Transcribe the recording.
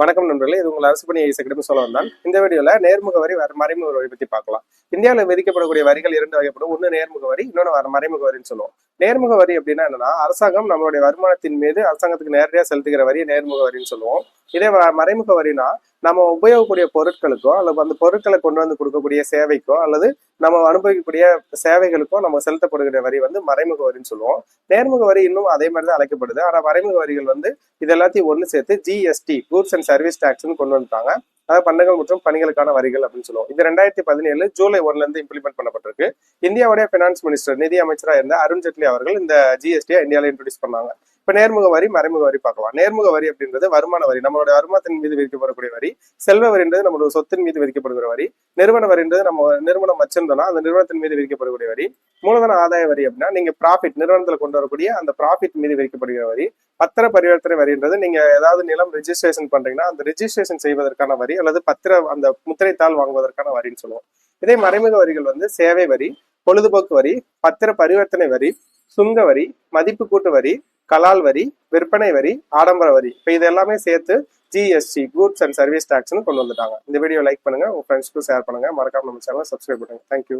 வணக்கம் நண்பர்களே இது உங்கள் அரசு பணி ஐஎஸ் அகாடமி சொல்ல வந்தான் இந்த வீடியோவில் நேர்முக வரி வர மறைமுக வரி பத்தி பார்க்கலாம். இந்தியாவில் விதிக்கப்படக்கூடிய வரிகள் இரண்டு வகைப்படும். ஒன்று நேர்முக வரி இன்னொன்று வர மறைமுக வரின்னு சொல்லுவோம். நேர்முக வரி அப்படின்னா என்னன்னா அரசாங்கம் நம்மளுடைய வருமானத்தின் மீது அரசாங்கத்துக்கு நேரடியாக செலுத்துகிற வரி நேர்முக வரின்னு சொல்லுவோம். இதே மறைமுக வரினா நம்ம உபயோகக்கூடிய பொருட்களுக்கோ அல்லது அந்த பொருட்களை கொண்டு வந்து கொடுக்கக்கூடிய சேவைக்கோ அல்லது நம்ம அனுபவிக்கக்கூடிய சேவைகளுக்கோ நம்ம செலுத்தப்படுகிற வரி வந்து மறைமுக வரின்னு சொல்லுவோம். நேர்முக வரி இன்னும் அதே மாதிரி தான் அழைக்கப்படுது. ஆனால் மறைமுக வரிகள் வந்து இது எல்லாத்தையும் ஒன்று சேர்த்து ஜிஎஸ்டி கூட்ஸ் அண்ட் சர்வீஸ் டேக்ஸ்னு கொண்டு வந்துட்டாங்க. அதாவது பண்டங்கள் மற்றும் பணிகளுக்கான வரிகள் அப்படின்னு சொல்லுவோம். இது ரெண்டாயிரத்தி பதினேழு ஜூலை ஒன்ல இருந்து இம்ப்ளிமெண்ட் பண்ணப்பட்டிருக்கு. இந்தியாவுடைய பினான்ஸ் மினிஸ்டர் நிதி அமைச்சராக இருந்த அருண் ஜேட்லி அவர்கள் இந்த ஜிஎஸ்டியை இந்தியாவில் இன்ட்ரோடியூஸ் பண்ணாங்க. இப்ப நேர்முக வரி மறைமுக வரி பார்க்கலாம். நேர்முக வரி அப்படின்றது வருமான வரி. நம்மளுடைய வருமானத்தின் மீது விதிக்கப்படக்கூடிய வரி. செல்வ வரின்றது நம்மளுடைய சொத்தின் மீது விதிக்கப்படுகிற வரி. நிறுவன வரின்றது நம்ம நிறுவனம் வச்சிருந்தோம்னா அந்த நிறுவனத்தின் மீது விதிக்கப்படக்கூடிய வரி. மூலதன ஆதாய வரி அப்படின்னா நீங்க ப்ராஃபிட் நிறுவனத்துல கொண்டு வரக்கூடிய அந்த ப்ராஃபிட் மீது விதிக்கப்படுகிற வரி. பத்திர பரிவர்த்தனை வரின்றது நீங்க ஏதாவது நிலம் ரெஜிஸ்ட்ரேஷன் பண்றீங்கன்னா அந்த ரெஜிஸ்ட்ரேஷன் செய்வதற்கான வரி அல்லது பத்திர அந்த முத்திரைத்தாள் வாங்குவதற்கான வரின்னு சொல்லுவோம். இதே மறைமுக வரிகள் வந்து சேவை வரி பொழுதுபோக்கு வரி பத்திர பரிவர்த்தனை வரி சுங்க வரி மதிப்பு கூட்டு வரி கலால் வரி விற்பனை வரி ஆடம்பர வரி. இப்போ இது எல்லாமே சேர்த்து ஜிஎஸ்டி கூட்ஸ் அண்ட் சர்வீஸ் டாக்ஸ்னு கொண்டு வந்துட்டாங்க. இந்த வீடியோ லைக் பண்ணுங்க உங்க ஃப்ரெண்ட்ஸ்க்கும் ஷேர் பண்ணுங்க. மறக்காம நம்ம சேனல் சப்ஸ்கிரைப் பண்ணுங்க. தேங்க்யூ